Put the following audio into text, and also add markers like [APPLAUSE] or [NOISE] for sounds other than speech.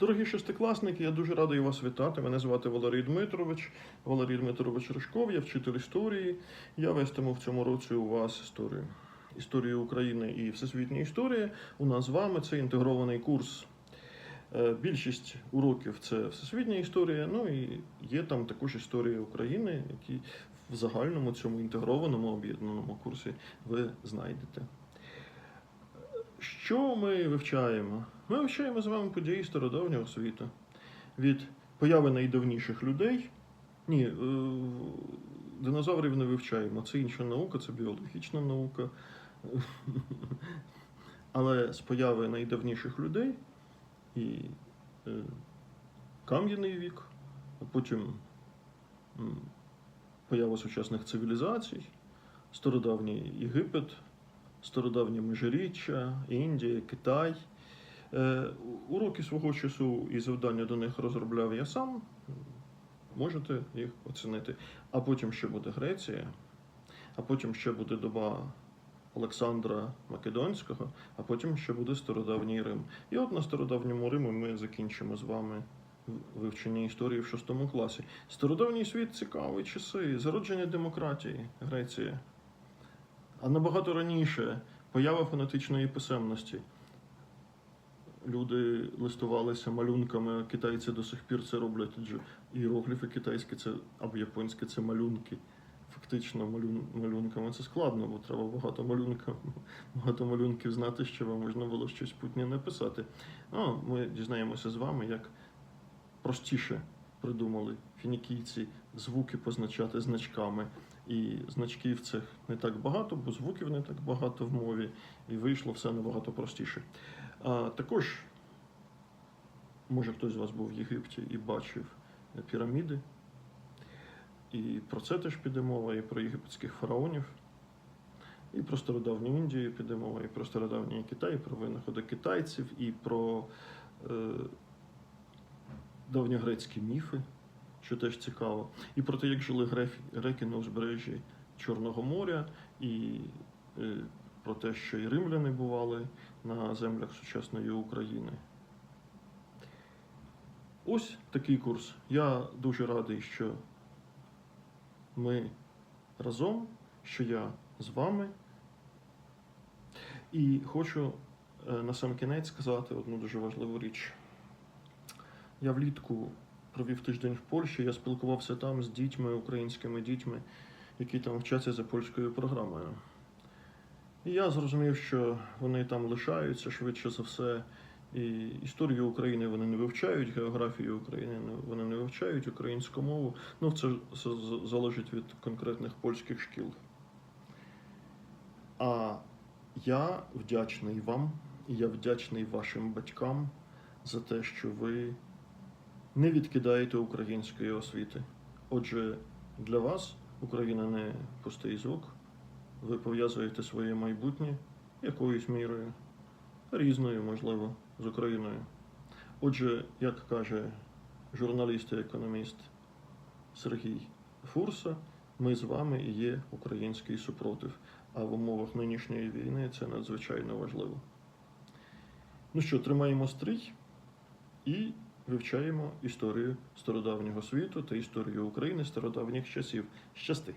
Дорогі шестикласники, я дуже радий вас вітати. Мене звати Валерій Дмитрович. Валерій Дмитрович Ришков, я вчитель історії. Я вестиму в цьому році у вас історію. Історію України і всесвітня історія. У нас з вами це інтегрований курс. Е, Більшість уроків це всесвітня історія, ну і є там також історія України, які в загальному цьому інтегрованому об'єднаному курсі ви знайдете. Що ми вивчаємо? Ми вивчаємо з вами події стародавнього світу. Від появи найдавніших людей. Ні, е, динозаврів не вивчаємо. Це інша наука, це біологічна наука. [LAUGHS] Але з появи найдавніших людей і е, кам'яний вік, а потім поява сучасних цивілізацій, стародавній Єгипет, стародавнє Межиріччя, Індія, Китай. Е, Уроки свого часу і завдання до них розробляв я сам. Можете їх оцінити. А потім ще буде Греція, а потім ще буде доба Олександра Македонського, а потім ще буде стародавній Рим. І от на стародавньому Римі ми закінчимо з вами вивчення історії в шостому класі. Стародавній світ цікаві часи, зародження демократії, Греція. А набагато раніше поява фонетичної писемності. Люди листувалися малюнками, китайці до сих пір це роблять. Адже іерогліфи китайські це або японські це малюнки. Фактично малюн, малюнками це складно, бо треба багато малюнків, [LAUGHS] багато малюнків знати, щоб можна було щось путнє написати. Ну, ми дізнаємося з вами, як простіше придумали фінікійці звуки позначати значками. І значків цих не так багато, бо звуків не так багато в мові, і вийшло все набагато простіше. А, також, може хтось з вас був в Єгипті і бачив піраміди. І про це теж піде мова, і про єгипетських фараонів, і про стародавню Індію піде мова, і про стародавній Китай, і про винаходи китайців, і про е, давньогрецькі міфи, що теж цікаво, і про те, як жили греки, на узбережжі Чорного моря, і е, про те, що і римляни бували на землях сучасної України. Ось такий курс. Я дуже радий, що ми разом, що я з вами. І хочу е, на сам кінець сказати одну дуже важливу річ. Я влітку провів тиждень в Польщі, я спілкувався там з дітьми, українськими дітьми, які там вчаться за польською програмою. І я зрозумів, що вони там лишаються швидше за все. І історію України вони не вивчають, географію України вони не вивчають, українську мову. Ну, це залежить від конкретних польських шкіл. А я вдячний вам, і я вдячний вашим батькам за те, що ви не відкидаєте української освіти. Отже, для вас Україна не пустий звук. Ви пов'язуєте своє майбутнє якоюсь мірою, різною, можливо, з Україною. Отже, як каже журналіст і економіст Сергій Фурса, ми з вами і є український супротив. А в умовах нинішньої війни це надзвичайно важливо. Ну що, тримаємо стрій і вивчаємо історію стародавнього світу та історію України стародавніх часів. Щасти!